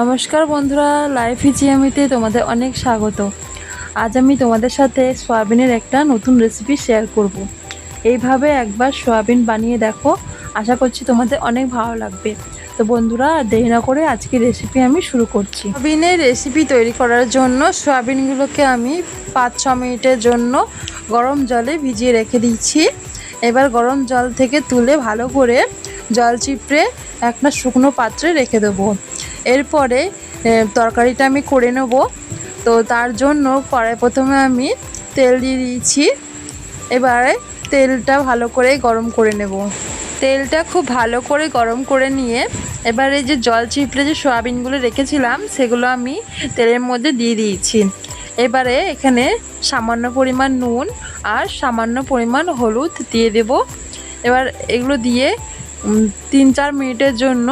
নমস্কার বন্ধুরা লাইফ ইচিয়ামিতে তোমাদের অনেক স্বাগত। আজ আমি তোমাদের সাথে সয়াবিনের একটা নতুন রেসিপি শেয়ার করব। এইভাবে একবার সয়াবিন বানিয়ে দেখো, আশা করছি তোমাদের অনেক ভালো লাগবে। তো বন্ধুরা, দেরি না করে আজকে রেসিপি আমি শুরু করছি। সয়াবিনের রেসিপি তৈরি করার জন্য সয়াবিনগুলোকে আমি পাঁচ, ছ মিনিটের জন্য গরম জলে ভিজিয়ে রেখে দিচ্ছি এবার গরম জল থেকে তুলে ভালো করে জল চিপড়ে একটা শুকনো পাত্রে রেখে দেবো। এরপরে তরকারিটা আমি করে নেব। তো তার জন্য কড়াই প্রথমে আমি তেল দিয়ে দিয়েছি। এবারে তেলটা ভালো করে গরম করে নেব। তেলটা খুব ভালো করে গরম করে নিয়ে এবারে যে জল চিপড়ে যে সয়াবিনগুলো রেখেছিলাম, সেগুলো আমি তেলের মধ্যে দিয়ে দিয়েছি। এবারে এখানে সামান্য পরিমাণ নুন আর সামান্য পরিমাণ হলুদ দিয়ে দেব। এবার এগুলো দিয়ে তিন চার মিনিটের জন্য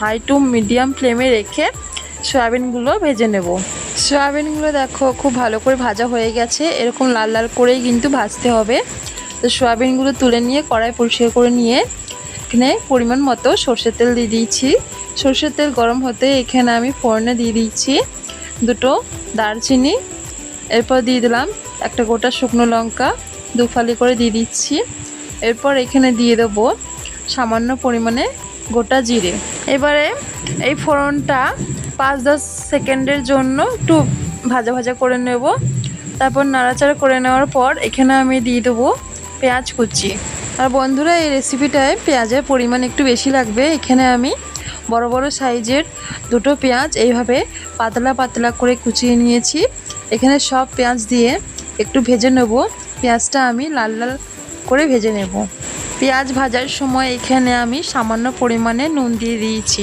হাই টু মিডিয়াম ফ্লেমে রেখে সয়াবিনগুলো ভেজে নেব। সয়াবিনগুলো দেখো খুব ভালো করে ভাজা হয়ে গেছে। এরকম লাল লাল করেই কিন্তু ভাজতে হবে। তো সয়াবিনগুলো তুলে নিয়ে কড়াই পরিষ্কার করে নিয়ে এখানে পরিমাণ মতো সর্ষের তেল দিয়ে দিয়েছি। সর্ষের তেল গরম হতে এখানে আমি ফোড়নে দিয়ে দিয়েছি দুটো দারচিনি। এরপর দিয়ে দিলাম একটা গোটা শুকনো লঙ্কা। দুফালি করে দিয়ে দিচ্ছি। এরপর এখানে দিয়ে দেবো সামান্য পরিমাণে গোটা জিরে। এবারে এই ফোড়নটা পাঁচ দশ সেকেন্ডের জন্য একটু ভাজা ভাজা করে নেব। তারপর নাড়াচাড়া করে নেওয়ার পর এখানে আমি দিয়ে দেবো পেঁয়াজ কুচি। আর বন্ধুরা, এই রেসিপিটায় পেঁয়াজের পরিমাণ একটু বেশি লাগবে। এখানে আমি বড় বড় সাইজের দুটো পেঁয়াজ এইভাবে পাতলা পাতলা করে কুচিয়ে নিয়েছি। এখানে সব পেঁয়াজ দিয়ে একটু ভেজে নেব। পেঁয়াজটা আমি লাল লাল করে ভেজে নেব। পেঁয়াজ ভাজার সময় এখানে আমি সামান্য পরিমাণে নুন দিয়ে দিয়েছি।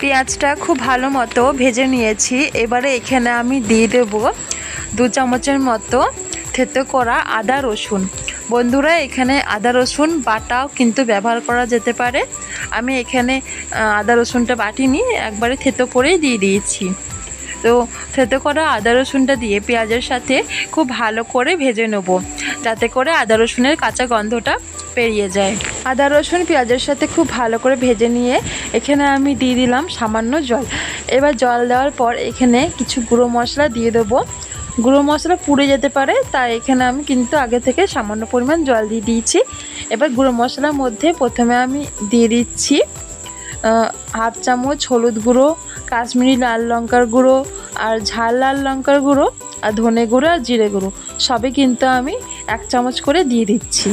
পেঁয়াজটা খুব ভালো মতো ভেজে নিয়েছি। এবারে এখানে আমি দিয়ে দেব দু চামচের মতো থেতো করা আদা রসুন। বন্ধুরা, এখানে আদা রসুন বাটাও কিন্তু ব্যবহার করা যেতে পারে। আমি এখানে আদা রসুনটা বাটিনি, একবারে থেতো করেই দিয়ে দিয়েছি। তো থেতো করা আদা রসুনটা দিয়ে পেঁয়াজের সাথে খুব ভালো করে ভেজে নেব। যাতে করে আদা রসুনের কাঁচা গন্ধটা পেরিয়ে যায়। আদা রসুন পেঁয়াজের সাথে খুব ভালো করে ভেজে নিয়ে এখানে আমি দিয়ে দিলাম সামান্য জল। এবার জল দেওয়ার পর এখানে কিছু গুঁড়ো মশলা দিয়ে দেবো। গুঁড়ো মশলা পুড়ে যেতে পারে, তাই এখানে আমি কিন্তু আগে থেকে সামান্য পরিমাণ জল দিয়ে দিয়েছি। এবার গুঁড়ো মশলার মধ্যে প্রথমে আমি দিয়ে দিচ্ছি হাফ চামচ হলুদ গুঁড়ো কাশ্মীরি লাল লঙ্কার গুঁড়ো আর ঝাল লাল লঙ্কার গুঁড়ো আর ধনে গুঁড়ো আর জিরে গুঁড়ো। সবই কিন্তু আমি এক চামচ করে দিয়ে দিচ্ছি।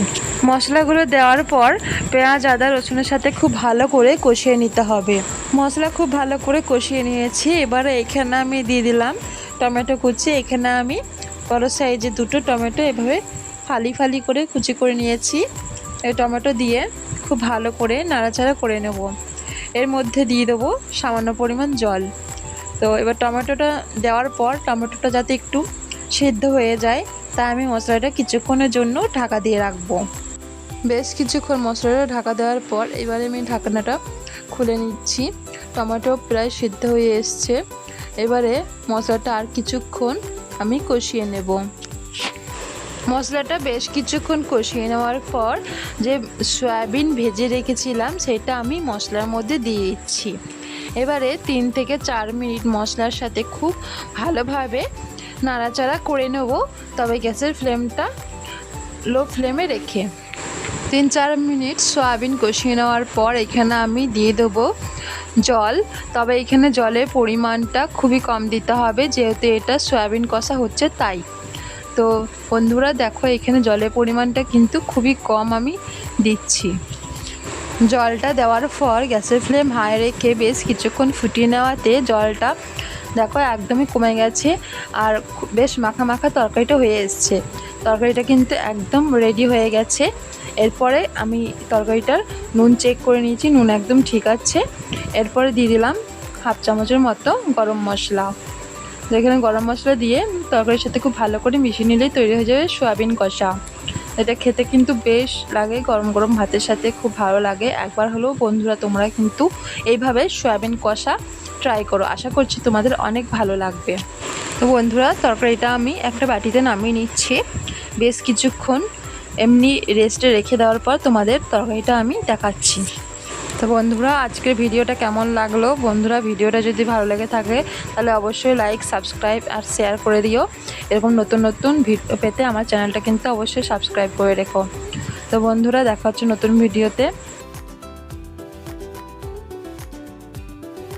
মশলাগুলো দেওয়ার পর পেঁয়াজ, আদা, রসুনের সাথে খুব ভালো করে কষিয়ে নিতে হবে। মশলা খুব ভালো করে কষিয়ে নিয়েছি। এবারে এখানে আমি দিয়ে দিলাম টমেটো কুচি। এখানে আমি বড় সাইজে দুটো টমেটো এভাবে ফালি ফালি করে কুচি করে নিয়েছি। এই টমেটো দিয়ে খুব ভালো করে নাড়াচাড়া করে নেব। এর মধ্যে দিয়ে দেবো সামান্য পরিমাণ জল। তো এবার টমেটোটা দেওয়ার পর টমেটোটা যাতে একটু সেদ্ধ হয়ে যায় তাই আমি মশলাটা কিছুক্ষণের জন্য ঢাকা দিয়ে রাখব। বেশ কিছুক্ষণ মশলাটা ঢাকা দেওয়ার পর এবারে আমি ঢাকনাটা খুলে নিচ্ছি। টমেটো প্রায় সিদ্ধ হয়ে এসছে। এবারে মশলাটা আর কিছুক্ষণ আমি কষিয়ে নেব। মশলাটা বেশ কিছুক্ষণ কষিয়ে নেওয়ার পর যে সয়াবিন ভেজে রেখেছিলাম, সেটা আমি মশলার মধ্যে দিয়ে দিচ্ছি। এবারে তিন থেকে চার মিনিট মশলার সাথে খুব ভালোভাবে নাড়াচাড়া করে নেব, তবে গ্যাসের ফ্লেমটা লো ফ্লেমে রেখে। তিন চার মিনিট সয়াবিন কষিয়ে নেওয়ার পর এখানে আমি দিয়ে দেবো জল, তবে এখানে জলের পরিমাণটা খুবই কম দিতে হবে, যেহেতু এটা সয়াবিন কষা হচ্ছে তাই। তো বন্ধুরা, দেখো, এখানে জলের পরিমাণটা কিন্তু খুবই কম আমি দিচ্ছি। জলটা দেওয়ার পর গ্যাসের ফ্লেম হাই রেখে বেশ কিছুক্ষণ ফুটিয়ে নেওয়াতে জলটা, দেখো, একদমই কমে গেছে আর বেশ মাখা মাখা তরকারিটা হয়ে এসছে। তরকারিটা কিন্তু একদম রেডি হয়ে গেছে। এরপরে আমি তরকারিটার নুন চেক করে নিয়েছি, নুন একদম ঠিক আছে। এরপরে দিয়ে দিলাম হাফ চামচের মতো গরম মশলা। যেখানে গরম মশলা দিয়ে তরকারির সাথে খুব ভালো করে মিশিয়ে নিলেই তৈরি হয়ে যাবে সোয়াবিন কষা। এটা খেতে কিন্তু বেশ লাগে, গরম গরম ভাতের সাথে খুব ভালো লাগে। একবার হলেও বন্ধুরা, তোমরা কিন্তু এইভাবে সয়াবিন কষা ট্রাই করো। আশা করছি তোমাদের অনেক ভালো লাগবে। তো বন্ধুরা, তরকারিটা আমি একটা বাটিতে নামিয়ে নিচ্ছি। বেশ কিছুক্ষণ এমনি রেস্টে রেখে দেওয়ার পর তোমাদের তরকারিটা আমি দেখাচ্ছি। তো বন্ধুরা, আজকের ভিডিওটা কেমন লাগল? বন্ধুরা, ভিডিওটা যদি ভালো লেগে থাকে, তাহলে অবশ্যই লাইক সাবস্ক্রাইব আর শেয়ার করে দিও। এরকম নতুন নতুন ভিডিও পেতে আমার চ্যানেলটা কিন্তু অবশ্যই সাবস্ক্রাইব করে রেখো। তো বন্ধুরা, দেখা হচ্ছে নতুন ভিডিওতে।